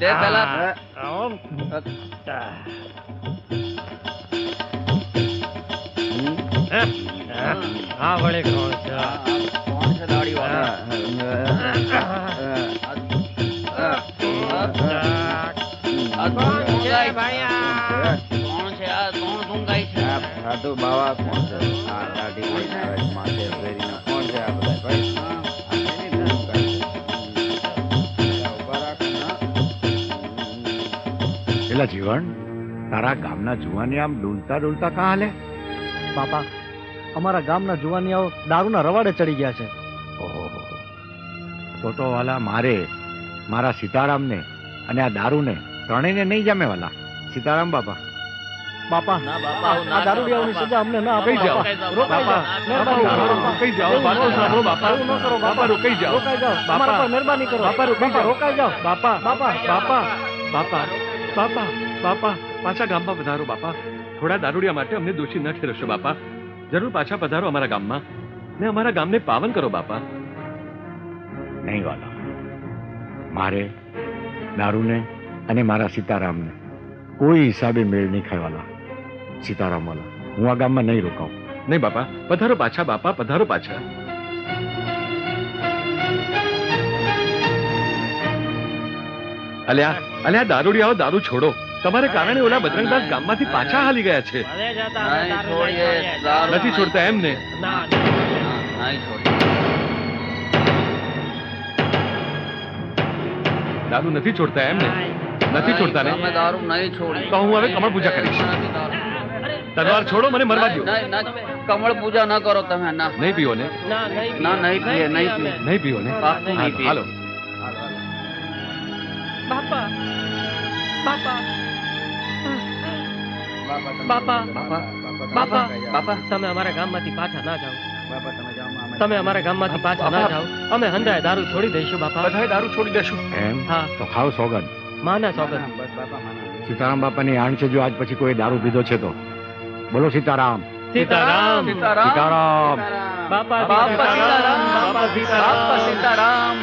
દે પેલા ઓમ હે? વળે કોણ છે? કોણ છે દાડી વાળા કોણ છે? આ? કોણ છે? આ કોણ છે? સાધુ બાવા કોણ છે? આ દાઢી કોણ છે આ બધા ભાઈ? પેલા જીવન તારા ગામના જુવાની આમ ડૂલતા ડૂલતા કાં હાલે બાપા અમારા ગામના જુવાનિયાઓ દારૂના રવાડે ચડી ગયા છે ઓહો તો તો વાલા મારે મારા સીતારામને અને આ દારૂને ત્રણેયને નહીં જામે વાલા સીતારામ બાપા બાપા બાપા આ દારૂડિયાઓની સજા અમને ના આપો જાઓ. બાપા. રોકાઈ જાઓ. બાપા, મહેરબાની બાપા, બાપા, સાંભળો, બાપા. ન કરો, બાપા, રોકાઈ જાઓ. રોકાઈ જાઓ બાપા. મહેરબાની કરો બાપા, રોકાઈ જાઓ. રોકાઈ જાઓ બાપા બાપા. બાપા બાપા બાપા બાપા પાછા ગામમાં પધારો બાપા. થોડા દારૂડિયા માટે અમને દોષી ન ઠેરવશો બાપા. જરૂર પાછા પધારો અમારા ગામમાં. ને અમારા ગામને પાવન કરો બાપા. નહીં વાલા. મારે દારૂને અને મારા સીતારામને કોઈ હિસાબે મેળ નહીં ખાય વાલા. સીતારામ વાલા હું આ ગામમાં નહીં રોકાઉં. નહીં બાપા. પધારો પાછા બાપા પધારો પાછા. અલ્યા અલ્યા આવો દારૂ છોડો. તમારે કારણે ઓલા બજરંગદાસ ગામમાંથી પાછા હાલી ગયા છે. નથી છોડતા એમને. ના ના. દારૂ નથી છોડતા એમને? નથી છોડતા ને અમે દારૂ નહીં છોડી. તો હું હવે કમળ પૂજા કરીશ. તલવાર છોડો મને મરવા દો કમળ પૂજા ન કરો તમે ના. નહીં પીઓ ને ના નહીં ના, પીએ, નહીં નહીં પીઓ ને હાલો. બાપા બાપા બાપા તમે- બાપા. બાપા બાપા. બાપા તમે અમારા ગામમાંથી પાછા ના જાઓ. તમે અમે- તમે અમારા ગામમાંથી પાછા ના જાઓ. અમે હંધાય દારૂ છોડી દઈશું બાપા. બધાય દારૂ છોડી દઈશું. એમ? હા. તો ખાવ સોગન માના બાપા માના. સીતારામ બાપાની આણ છે જો આજ પછી કોઈ દારૂ પીધો છે તો. બોલો સીતારામ. સીતારામ. સીતારામ. સીતારામ. બાપા બાપા સીતારામ. બાપા બાપા સીતારામ. સીતારામ.